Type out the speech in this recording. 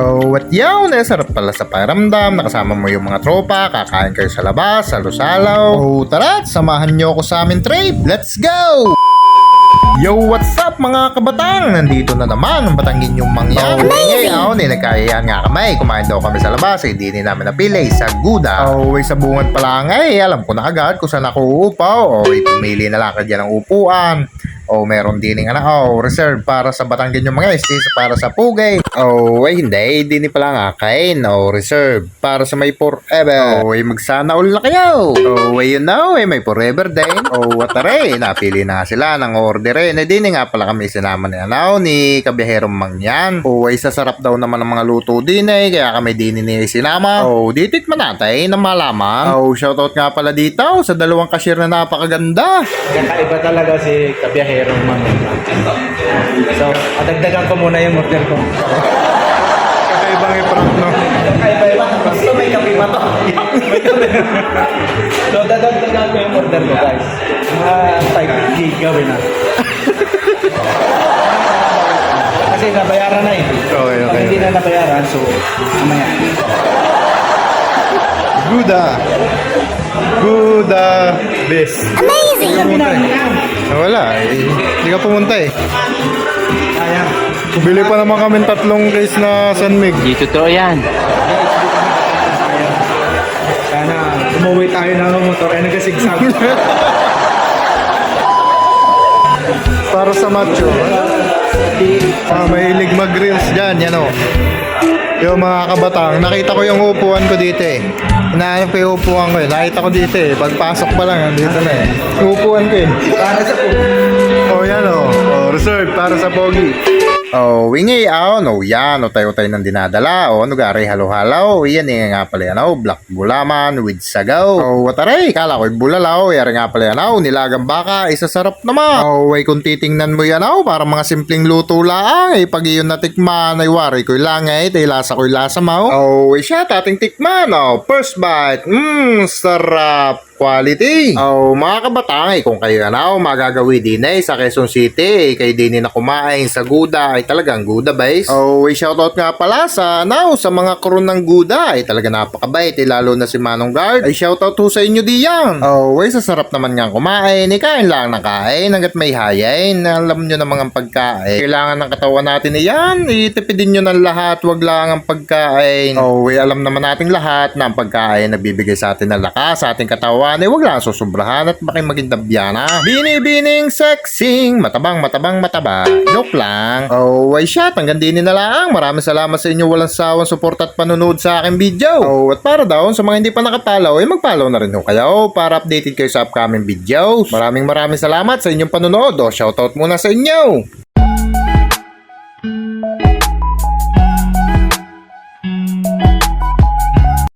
Oh, what yaw? Eh, sarap pala sa pakiramdam. Nakasama mo yung mga tropa, kakain kayo sa labas, salo-salaw. Oh, tara, samahan nyo ako sa amin trip. Let's go! Yo, what's up mga kabatang? Nandito na naman ang batangin yung. Oh, ngayon, eh, nagkayaan nga kami. Kumain daw kami sa labas, eh, di namin napili sa Guda. Oh, eh, sa bungan pa lang eh, alam ko na agad kung saan ako uupaw. Oh, eh, pumili na lang ka dyan ng upuan. Oh, meron din ng ano, oh, reserve para sa Batanggen yung mga estis, para sa Pugay. Oh, eh, hindi, hindi pala nga kain. Oh, reserve para sa may forever. Oh, eh, magsana all na kayo. Oh, eh, you know, eh, may forever din. Oh, what are, napili na sila ng order eh. Na din nga pala kami sinama ni ano, ni kabiherong mangyan. Oh, ay sasarap daw naman ng mga luto din eh, kaya kami din ni sinama. Oh, di tikman natin na malaman. Oh, shoutout nga pala dito sa dalawang cashier na napakaganda. Kakaiba talaga si Kabiyaherong Mang. So, adagdagan ko muna yung order ko. Kakaibang i-prank, no? Kakaiba-iba. Gusto may kape pa to. so, dadagdagan ko yung order ko, guys. Mga 5 gig gawin na. Kasi nabayaran na eh. Okay, Pag okay. hindi na nabayaran, so, mamaya. Guda. Guda best. Na, yan. Wala, eh. Hindi ka pumunta eh. Kaya. Bili pa naman kami tatlong case na San Mig. Di totoo yan. Sana umuwi tayo ng motor ay nagasigsag. Para sa macho. Ah, mahilig mag-reels dyan, yan o. Yung mga kabatang, nakita ko yung upuan ko dito eh. Hinahanap ko yung upuan ko eh. Nakita ko dito eh. Pagpasok pa lang, dito na eh. Upuan ko eh. Para sa po. Oh, yan oh. oh reserve para sa pogi. Oh, wingi ah, no, yan, o tayo tayo nang dinadala, o, ano gari, halo-halaw, yan eh, nga pala yan, oh, black bulaman with sagaw, oh, wataray, kala ko'y bulalaw, yan nga pala yan, oh, nilagang baka, isasarap naman, oh, ay kung titingnan mo yan, oh, para mga simpleng luto lang, eh, pag iyon natikman, ay wari ko'y langay, tay lasa ko'y lasa mo, oh, ay siya, tating tikman, oh, first bite, mmm, sarap, quality. Oh, mga kabatang, eh, kung kayo na oh, magagawi din eh, sa Quezon City, eh, kayo din na kumain sa Guda, ay talagang Guda base. Oh, eh, shoutout nga pala sa, now, sa mga crew ng Guda, ay talaga napakabait, eh, lalo na si Manong Guard, ay shoutout ho sa inyo diyan. Oh, eh, sasarap naman nga kumain, eh, kain lang na kain, hanggat may hayain, alam nyo na mga pagkain. Kailangan ng katawan natin iyan, itipidin nyo ng lahat, wag lang ang pagkain. Oh, eh, alam naman nating lahat na ang pagkain nagbibigay sa atin ng lakas, sa ating katawan, eh, wag lang susobrahan at baka maging dabyana. Binibining sexing, matabang, matabang, mataba. Joke lang. Oh, ay shot, hanggang din na lang. Maraming salamat sa inyo walang sawang support at panonood sa aking video. Oh, at para daw, sa mga hindi pa nakapalaw, eh mag-follow na rin ho kayo para updated kayo sa upcoming videos. Maraming maraming salamat sa inyong panonood. Oh, shoutout muna sa inyo.